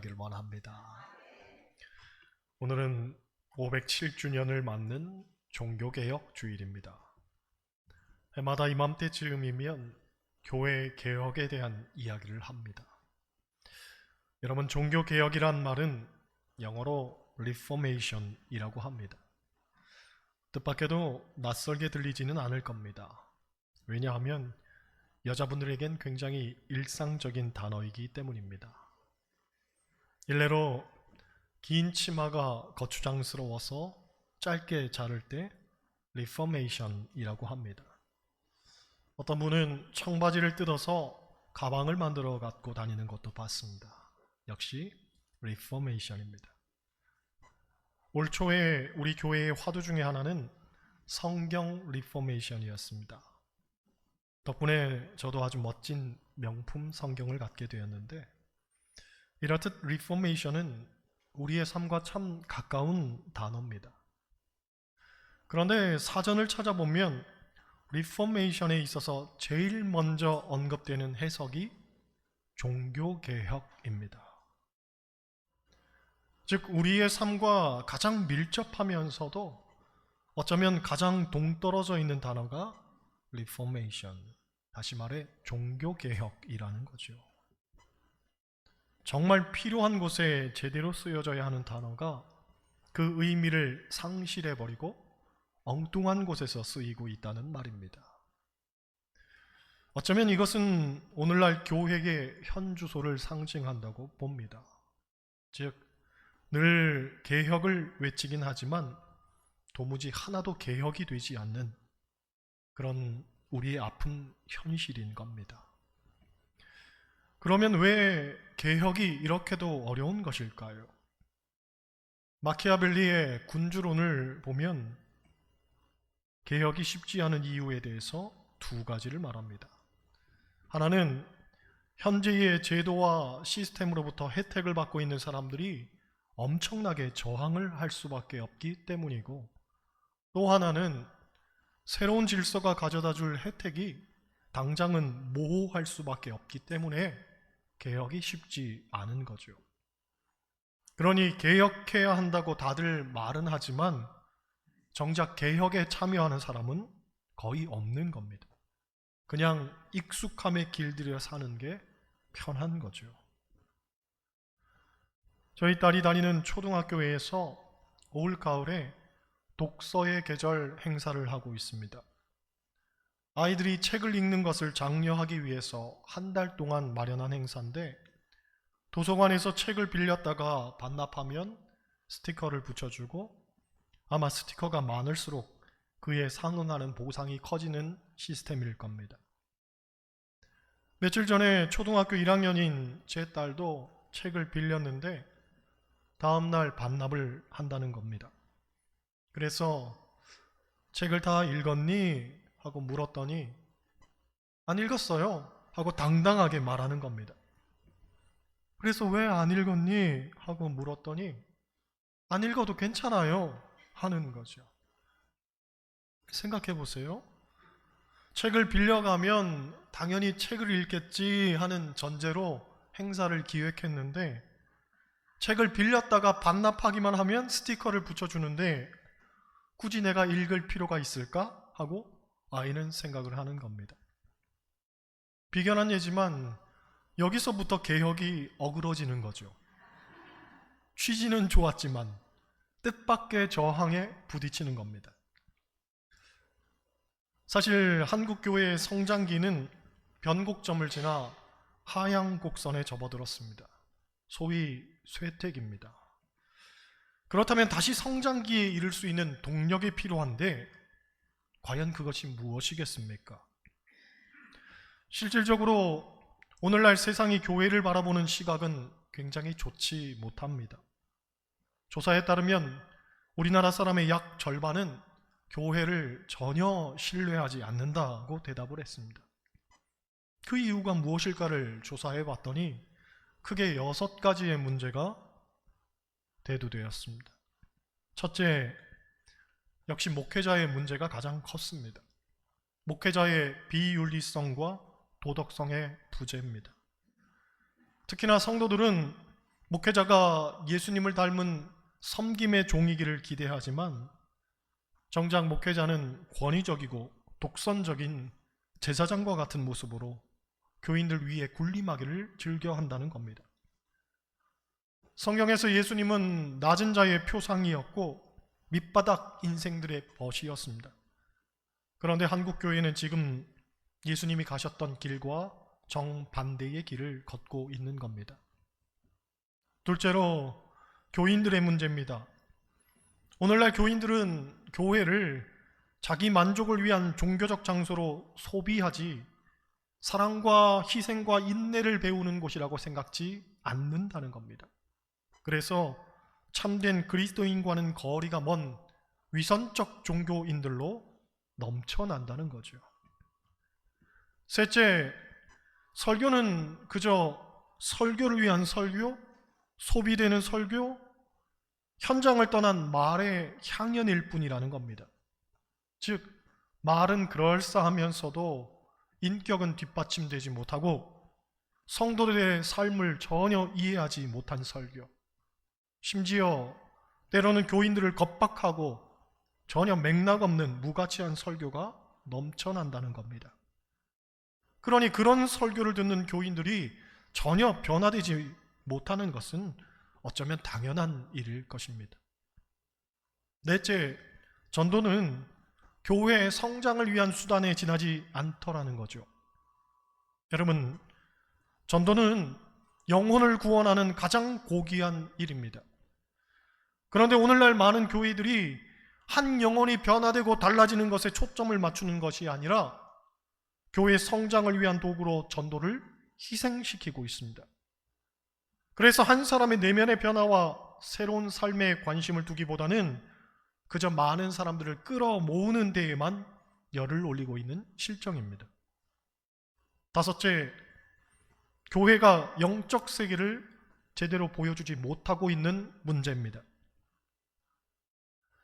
함께하길 원합니다. 오늘은 507주년을 맞는 종교개혁 주일입니다. 해마다 이맘때쯤이면 교회 개혁에 대한 이야기를 합니다. 여러분 종교개혁이란 말은 영어로 reformation이라고 합니다. 뜻밖에도 낯설게 들리지는 않을 겁니다. 왜냐하면 여자분들에겐 굉장히 일상적인 단어이기 때문입니다. 일례로 긴 치마가 거추장스러워서 짧게 자를 때 리포메이션이라고 합니다. 어떤 분은 청바지를 뜯어서 가방을 만들어 갖고 다니는 것도 봤습니다. 역시 리포메이션입니다. 올 초에 우리 교회의 화두 중에 하나는 성경 리포메이션이었습니다. 덕분에 저도 아주 멋진 명품 성경을 갖게 되었는데 이렇듯 리포메이션은 우리의 삶과 참 가까운 단어입니다. 그런데 사전을 찾아보면 리포메이션에 있어서 제일 먼저 언급되는 해석이 종교개혁입니다. 즉, 우리의 삶과 가장 밀접하면서도 어쩌면 가장 동떨어져 있는 단어가 리포메이션, 다시 말해 종교개혁이라는 거죠. 정말 필요한 곳에 제대로 쓰여져야 하는 단어가 그 의미를 상실해버리고 엉뚱한 곳에서 쓰이고 있다는 말입니다. 어쩌면 이것은 오늘날 교회의 현 주소를 상징한다고 봅니다. 즉, 늘 개혁을 외치긴 하지만 도무지 하나도 개혁이 되지 않는 그런 우리의 아픈 현실인 겁니다. 그러면 왜 개혁이 이렇게도 어려운 것일까요? 마키아벨리의 군주론을 보면 개혁이 쉽지 않은 이유에 대해서 두 가지를 말합니다. 하나는 현재의 제도와 시스템으로부터 혜택을 받고 있는 사람들이 엄청나게 저항을 할 수밖에 없기 때문이고 또 하나는 새로운 질서가 가져다 줄 혜택이 당장은 모호할 수밖에 없기 때문에 개혁이 쉽지 않은 거죠. 그러니 개혁해야 한다고 다들 말은 하지만 정작 개혁에 참여하는 사람은 거의 없는 겁니다. 그냥 익숙함에 길들여 사는 게 편한 거죠. 저희 딸이 다니는 초등학교에서 올 가을에 독서의 계절 행사를 하고 있습니다. 아이들이 책을 읽는 것을 장려하기 위해서 한 달 동안 마련한 행사인데 도서관에서 책을 빌렸다가 반납하면 스티커를 붙여주고 아마 스티커가 많을수록 그에 상응하는 보상이 커지는 시스템일 겁니다. 며칠 전에 초등학교 1학년인 제 딸도 책을 빌렸는데 다음날 반납을 한다는 겁니다. 그래서 책을 다 읽었니? 하고 물었더니 안 읽었어요. 하고 당당하게 말하는 겁니다. 그래서 왜 안 읽었니? 하고 물었더니 안 읽어도 괜찮아요. 하는 거죠. 생각해 보세요. 책을 빌려가면 당연히 책을 읽겠지 하는 전제로 행사를 기획했는데 책을 빌렸다가 반납하기만 하면 스티커를 붙여주는데 굳이 내가 읽을 필요가 있을까? 하고 아이는 생각을 하는 겁니다. 비견한 예지만 여기서부터 개혁이 어그러지는 거죠. 취지는 좋았지만 뜻밖의 저항에 부딪히는 겁니다. 사실 한국 교회의 성장기는 변곡점을 지나 하향 곡선에 접어들었습니다. 소위 쇠퇴기입니다. 그렇다면 다시 성장기에 이를 수 있는 동력이 필요한데 과연 그것이 무엇이겠습니까? 실질적으로 오늘날 세상이 교회를 바라보는 시각은 굉장히 좋지 못합니다. 조사에 따르면 우리나라 사람의 약 절반은 교회를 전혀 신뢰하지 않는다고 대답을 했습니다. 그 이유가 무엇일까를 조사해 봤더니 크게 여섯 가지의 문제가 대두되었습니다. 첫째, 역시 목회자의 문제가 가장 컸습니다. 목회자의 비윤리성과 도덕성의 부재입니다. 특히나 성도들은 목회자가 예수님을 닮은 섬김의 종이기를 기대하지만 정작 목회자는 권위적이고 독선적인 제사장과 같은 모습으로 교인들 위에 군림하기를 즐겨 한다는 겁니다. 성경에서 예수님은 낮은 자의 표상이었고 밑바닥 인생들의 벗이었습니다. 그런데 한국 교회는 지금 예수님이 가셨던 길과 정반대의 길을 걷고 있는 겁니다. 둘째로 교인들의 문제입니다. 오늘날 교인들은 교회를 자기 만족을 위한 종교적 장소로 소비하지 사랑과 희생과 인내를 배우는 곳이라고 생각지 않는다는 겁니다. 그래서 참된 그리스도인과는 거리가 먼 위선적 종교인들로 넘쳐난다는 거죠. 셋째, 설교는 그저 설교를 위한 설교, 소비되는 설교, 현장을 떠난 말의 향연일 뿐이라는 겁니다. 즉, 말은 그럴싸하면서도 인격은 뒷받침되지 못하고 성도들의 삶을 전혀 이해하지 못한 설교. 심지어 때로는 교인들을 겁박하고 전혀 맥락 없는 무가치한 설교가 넘쳐난다는 겁니다. 그러니 그런 설교를 듣는 교인들이 전혀 변화되지 못하는 것은 어쩌면 당연한 일일 것입니다. 넷째, 전도는 교회의 성장을 위한 수단에 지나지 않더라는 거죠. 여러분, 전도는 영혼을 구원하는 가장 고귀한 일입니다. 그런데 오늘날 많은 교회들이 한 영혼이 변화되고 달라지는 것에 초점을 맞추는 것이 아니라 교회 성장을 위한 도구로 전도를 희생시키고 있습니다. 그래서 한 사람의 내면의 변화와 새로운 삶에 관심을 두기보다는 그저 많은 사람들을 끌어 모으는 데에만 열을 올리고 있는 실정입니다. 다섯째, 교회가 영적 세계를 제대로 보여주지 못하고 있는 문제입니다.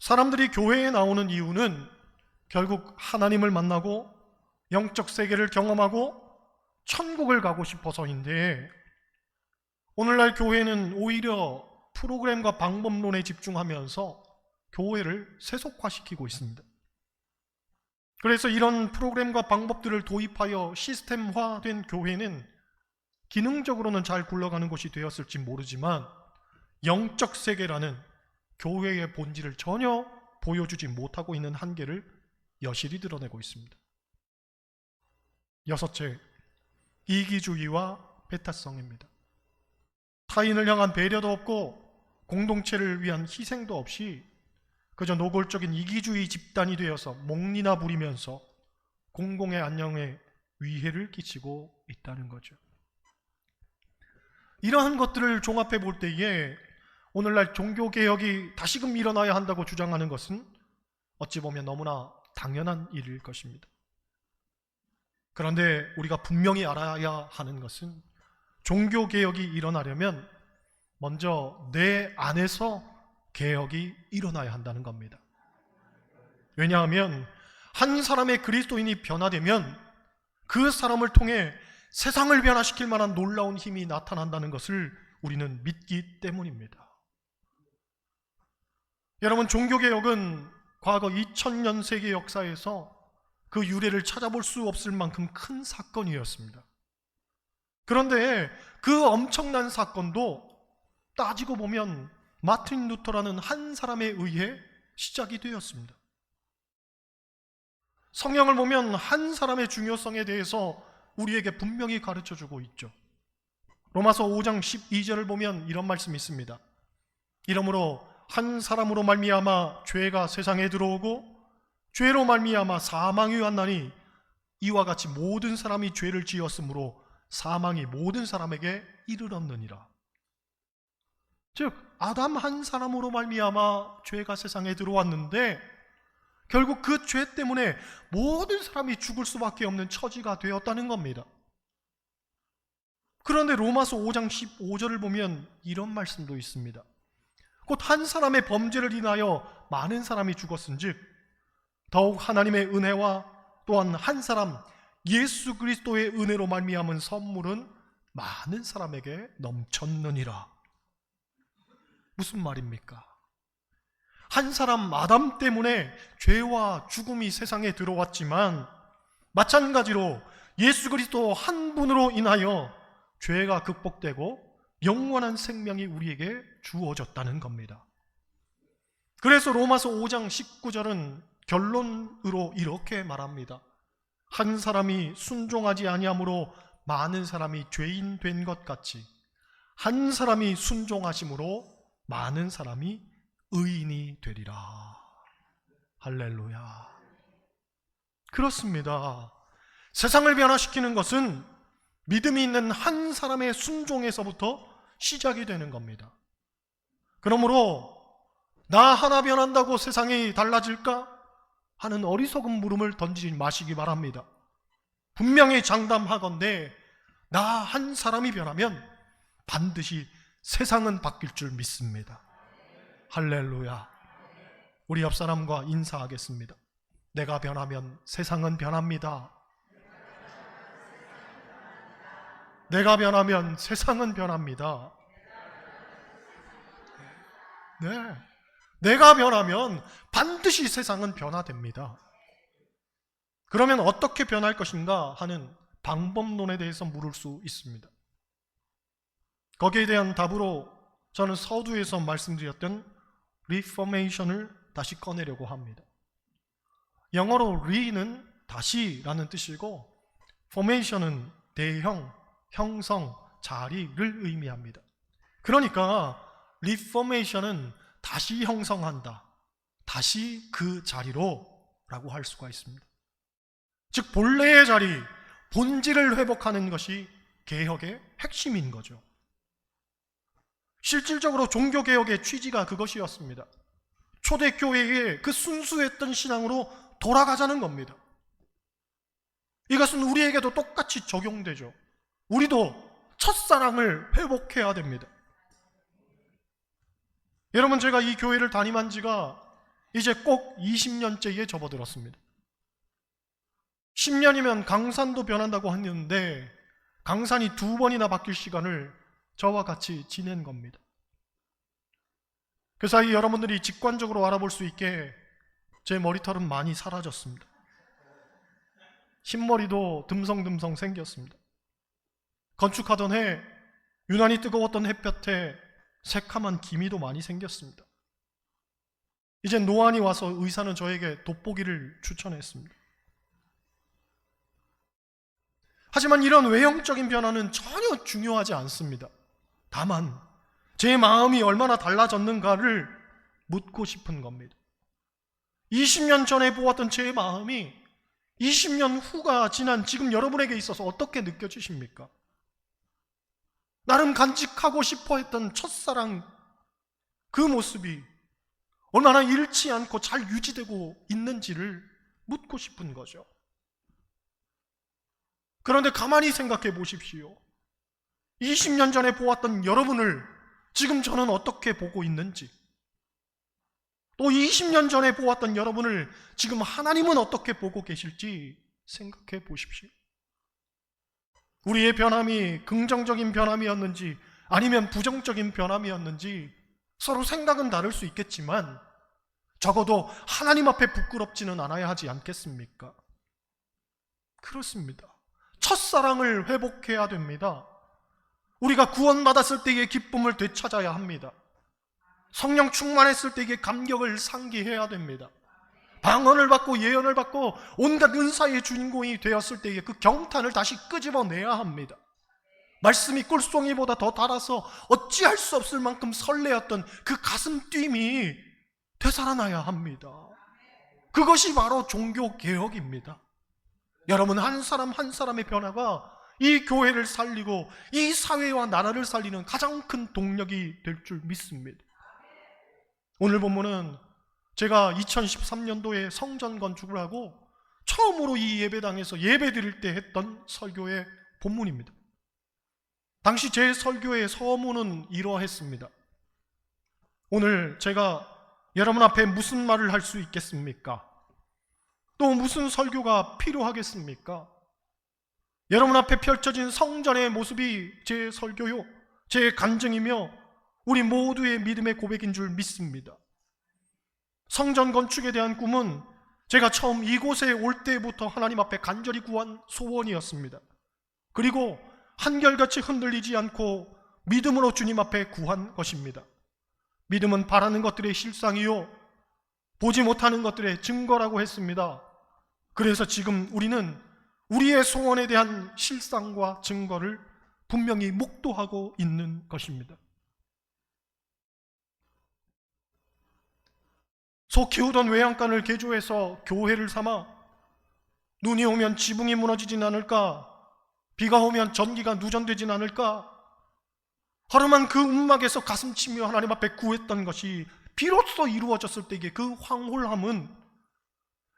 사람들이 교회에 나오는 이유는 결국 하나님을 만나고 영적 세계를 경험하고 천국을 가고 싶어서인데 오늘날 교회는 오히려 프로그램과 방법론에 집중하면서 교회를 세속화시키고 있습니다. 그래서 이런 프로그램과 방법들을 도입하여 시스템화된 교회는 기능적으로는 잘 굴러가는 곳이 되었을지 모르지만 영적 세계라는 교회의 본질을 전혀 보여주지 못하고 있는 한계를 여실히 드러내고 있습니다. 여섯째, 이기주의와 배타성입니다. 타인을 향한 배려도 없고 공동체를 위한 희생도 없이 그저 노골적인 이기주의 집단이 되어서 목리나 부리면서 공공의 안녕에 위해를 끼치고 있다는 거죠. 이러한 것들을 종합해 볼 때에 오늘날 종교개혁이 다시금 일어나야 한다고 주장하는 것은 어찌 보면 너무나 당연한 일일 것입니다. 그런데 우리가 분명히 알아야 하는 것은 종교개혁이 일어나려면 먼저 내 안에서 개혁이 일어나야 한다는 겁니다. 왜냐하면 한 사람의 그리스도인이 변화되면 그 사람을 통해 세상을 변화시킬 만한 놀라운 힘이 나타난다는 것을 우리는 믿기 때문입니다. 여러분, 종교개혁은 과거 2000년 세계 역사에서 그 유래를 찾아볼 수 없을 만큼 큰 사건이었습니다. 그런데 그 엄청난 사건도 따지고 보면 마틴 루터라는 한 사람에 의해 시작이 되었습니다. 성경을 보면 한 사람의 중요성에 대해서 우리에게 분명히 가르쳐 주고 있죠. 로마서 5장 12절을 보면 이런 말씀이 있습니다. 이러므로 한 사람으로 말미암아 죄가 세상에 들어오고 죄로 말미암아 사망이 왔나니 이와 같이 모든 사람이 죄를 지었으므로 사망이 모든 사람에게 이르렀느니라. 즉 아담 한 사람으로 말미암아 죄가 세상에 들어왔는데 결국 그 죄 때문에 모든 사람이 죽을 수밖에 없는 처지가 되었다는 겁니다. 그런데 로마서 5장 15절을 보면 이런 말씀도 있습니다. 곧 한 사람의 범죄를 인하여 많은 사람이 죽었은즉 더욱 하나님의 은혜와 또한 한 사람 예수 그리스도의 은혜로 말미암은 선물은 많은 사람에게 넘쳤느니라. 무슨 말입니까? 한 사람 아담 때문에 죄와 죽음이 세상에 들어왔지만 마찬가지로 예수 그리스도 한 분으로 인하여 죄가 극복되고 영원한 생명이 우리에게 주어졌다는 겁니다. 그래서 로마서 5장 19절은 결론으로 이렇게 말합니다. 한 사람이 순종하지 아니함으로 많은 사람이 죄인 된 것 같이 한 사람이 순종하심으로 많은 사람이 의인이 되리라. 할렐루야. 그렇습니다. 세상을 변화시키는 것은 믿음이 있는 한 사람의 순종에서부터 시작이 되는 겁니다. 그러므로 나 하나 변한다고 세상이 달라질까 하는 어리석은 물음을 던지지 마시기 바랍니다. 분명히 장담하건대 나 한 사람이 변하면 반드시 세상은 바뀔 줄 믿습니다. 할렐루야. 우리 옆 사람과 인사하겠습니다. 내가 변하면 세상은 변합니다. 내가 변하면 세상은 변합니다. 네. 내가 변하면 반드시 세상은 변화됩니다. 그러면 어떻게 변할 것인가 하는 방법론에 대해서 물을 수 있습니다. 거기에 대한 답으로 저는 서두에서 말씀드렸던 리포메이션을 다시 꺼내려고 합니다. 영어로 re는 다시라는 뜻이고 formation은 대형, 형성, 자리를 의미합니다. 그러니까 리포메이션은 다시 형성한다. 다시 그 자리로 라고 할 수가 있습니다. 즉 본래의 자리, 본질을 회복하는 것이 개혁의 핵심인 거죠. 실질적으로 종교개혁의 취지가 그것이었습니다. 초대교회의 그 순수했던 신앙으로 돌아가자는 겁니다. 이것은 우리에게도 똑같이 적용되죠. 우리도 첫사랑을 회복해야 됩니다. 여러분, 제가 이 교회를 담임한 지가 이제 꼭 20년째에 접어들었습니다. 10년이면 강산도 변한다고 했는데, 강산이 두 번이나 바뀔 시간을 저와 같이 지낸 겁니다. 그 사이 여러분들이 직관적으로 알아볼 수 있게 제 머리털은 많이 사라졌습니다. 흰머리도 듬성듬성 생겼습니다. 건축하던 해 유난히 뜨거웠던 햇볕에 새카만 기미도 많이 생겼습니다. 이제 노안이 와서 의사는 저에게 돋보기를 추천했습니다. 하지만 이런 외형적인 변화는 전혀 중요하지 않습니다. 다만 제 마음이 얼마나 달라졌는가를 묻고 싶은 겁니다. 20년 전에 보았던 제 마음이 20년 후가 지난 지금 여러분에게 있어서 어떻게 느껴지십니까? 나름 간직하고 싶어 했던 첫사랑 그 모습이 얼마나 잃지 않고 잘 유지되고 있는지를 묻고 싶은 거죠. 그런데 가만히 생각해 보십시오. 20년 전에 보았던 여러분을 지금 저는 어떻게 보고 있는지, 또 20년 전에 보았던 여러분을 지금 하나님은 어떻게 보고 계실지 생각해 보십시오. 우리의 변함이 긍정적인 변함이었는지 아니면 부정적인 변함이었는지 서로 생각은 다를 수 있겠지만 적어도 하나님 앞에 부끄럽지는 않아야 하지 않겠습니까? 그렇습니다. 첫사랑을 회복해야 됩니다. 우리가 구원받았을 때의 기쁨을 되찾아야 합니다. 성령 충만했을 때의 감격을 상기해야 됩니다. 방언을 받고 예언을 받고 온갖 은사의 주인공이 되었을 때의 그 경탄을 다시 끄집어내야 합니다. 말씀이 꿀송이보다 더 달아서 어찌할 수 없을 만큼 설레었던 그 가슴 뛰임이 되살아나야 합니다. 그것이 바로 종교 개혁입니다. 여러분 한 사람 한 사람의 변화가 이 교회를 살리고 이 사회와 나라를 살리는 가장 큰 동력이 될 줄 믿습니다. 오늘 본문은 제가 2013년도에 성전 건축을 하고 처음으로 이 예배당에서 예배 드릴 때 했던 설교의 본문입니다. 당시 제 설교의 서문은 이러했습니다. 오늘 제가 여러분 앞에 무슨 말을 할 수 있겠습니까? 또 무슨 설교가 필요하겠습니까? 여러분 앞에 펼쳐진 성전의 모습이 제 설교요, 제 간증이며 우리 모두의 믿음의 고백인 줄 믿습니다. 성전 건축에 대한 꿈은 제가 처음 이곳에 올 때부터 하나님 앞에 간절히 구한 소원이었습니다. 그리고 한결같이 흔들리지 않고 믿음으로 주님 앞에 구한 것입니다. 믿음은 바라는 것들의 실상이요. 보지 못하는 것들의 증거라고 했습니다. 그래서 지금 우리는 우리의 소원에 대한 실상과 증거를 분명히 목도하고 있는 것입니다. 속 키우던 외양간을 개조해서 교회를 삼아 눈이 오면 지붕이 무너지진 않을까? 비가 오면 전기가 누전되진 않을까? 하루만 그 움막에서 가슴 치며 하나님 앞에 구했던 것이 비로소 이루어졌을 때의 그 황홀함은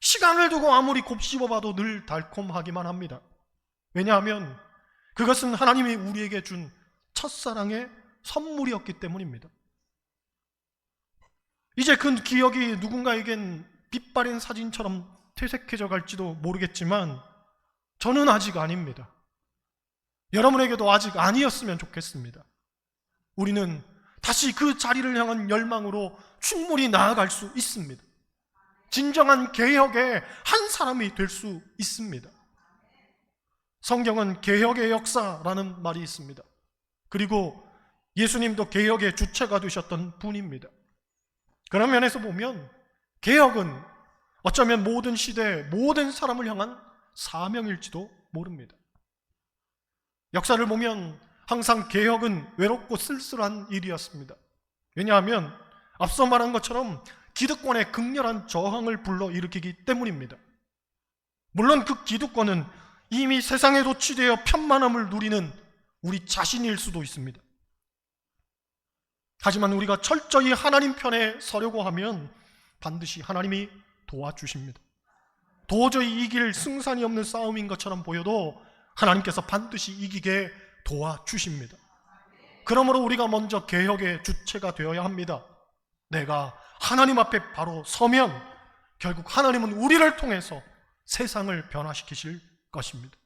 시간을 두고 아무리 곱씹어봐도 늘 달콤하기만 합니다. 왜냐하면 그것은 하나님이 우리에게 준 첫사랑의 선물이었기 때문입니다. 이제 그 기억이 누군가에겐 빛바랜 사진처럼 퇴색해져 갈지도 모르겠지만 저는 아직 아닙니다. 여러분에게도 아직 아니었으면 좋겠습니다. 우리는 다시 그 자리를 향한 열망으로 충분히 나아갈 수 있습니다. 진정한 개혁의 한 사람이 될 수 있습니다. 성경은 개혁의 역사라는 말이 있습니다. 그리고 예수님도 개혁의 주체가 되셨던 분입니다. 그런 면에서 보면 개혁은 어쩌면 모든 시대, 모든 사람을 향한 사명일지도 모릅니다. 역사를 보면 항상 개혁은 외롭고 쓸쓸한 일이었습니다. 왜냐하면 앞서 말한 것처럼 기득권의 극렬한 저항을 불러일으키기 때문입니다. 물론 그 기득권은 이미 세상에 도취되어 편만함을 누리는 우리 자신일 수도 있습니다. 하지만 우리가 철저히 하나님 편에 서려고 하면 반드시 하나님이 도와주십니다. 도저히 이길 승산이 없는 싸움인 것처럼 보여도 하나님께서 반드시 이기게 도와주십니다. 그러므로 우리가 먼저 개혁의 주체가 되어야 합니다. 내가 하나님 앞에 바로 서면 결국 하나님은 우리를 통해서 세상을 변화시키실 것입니다.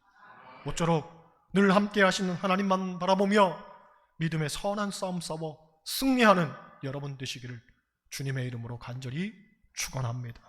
모쪼록 늘 함께 하시는 하나님만 바라보며 믿음의 선한 싸움 싸워 승리하는 여러분 되시기를 주님의 이름으로 간절히 축원합니다.